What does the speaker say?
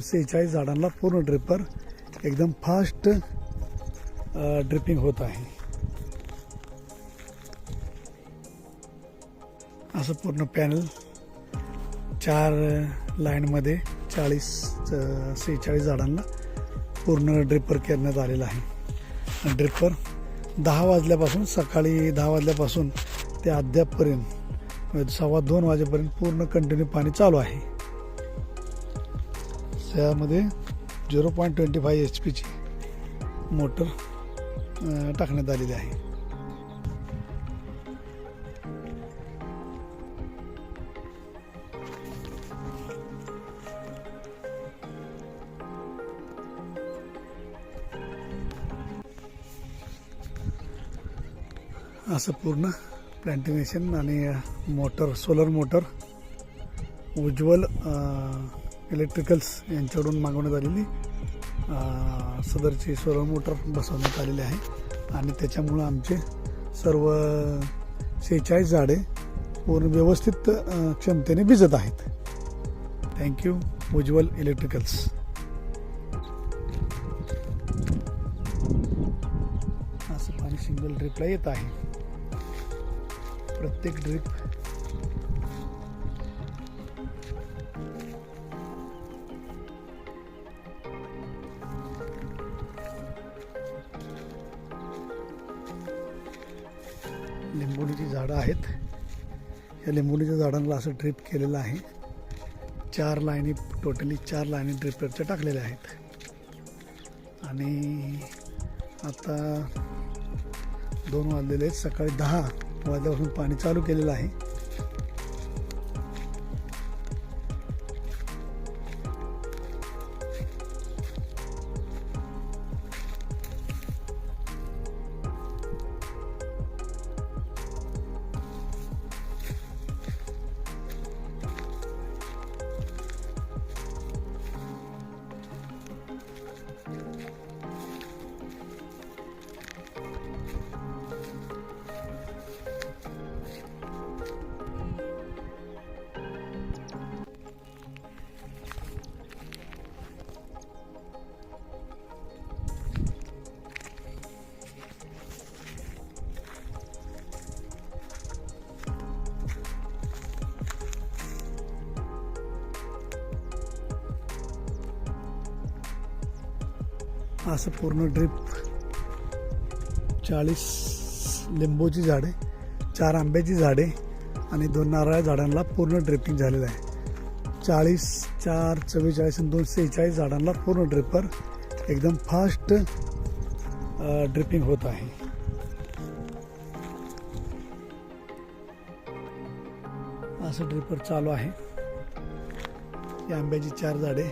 सेहेचाळीस झाडांना पूर्ण ड्रिपर एकदम फास्ट ड्रिपिंग होत आहे. असं पूर्ण पॅनल चार लाईनमध्ये चाळीस सेहेचाळीस झाडांना पूर्ण ड्रिपर करण्यात आलेलं आहे. ड्रिपर दहा वाजल्यापासून सकाळी दहा वाजल्यापासून ते अद्यापपर्यंत म्हणजे सव्वा दोन वाजेपर्यंत पूर्ण कंटिन्यू पाणी चालू आहे. त्यामध्ये zero point twenty five H पीची मोटर टाकण्यात आलेली आहे. असं पूर्ण प्लॅन्टिनेशन आणि motor solar motor Ujjwal electricals यांच्याकडून मागवण्यात आलेली सदरची सोलर मोटर बसवण्यात आलेली आहे. आणि त्याच्यामुळं आमचे सर्व सेहेचाळीस झाडे पूर्ण व्यवस्थित क्षमतेने भिजत आहेत. थँक्यू उज्ज्वल इलेक्ट्रिकल्स असं पाणी सिंगल ड्रिपला येत आहे. प्रत्येक ड्रिप लिंबोणीची झाडं आहेत. या लिंबोणीच्या झाडांना असं ड्रिप केलेलं आहे. चार लाईनी टोटली चार लाईनी ड्रिपरच्या टाकलेल्या आहेत. आणि आता दोन वाजलेले आहेत. सकाळी दहा वाजल्यापासून पाणी चालू केलेलं आहे. असं पूर्ण ड्रिप चाळीस लिंबूची झाडे चार आंब्याची झाडे आणि दोन नारळा झाडांना पूर्ण ड्रिपिंग झालेलं आहे. चाळीस चार चव्वेचाळीस आणि दोन सेहेचाळीस झाडांना पूर्ण ड्रिपर एकदम फास्ट ड्रिपिंग होत आहे. असं ड्रिपर चालू आहे. या आंब्याची चार झाडे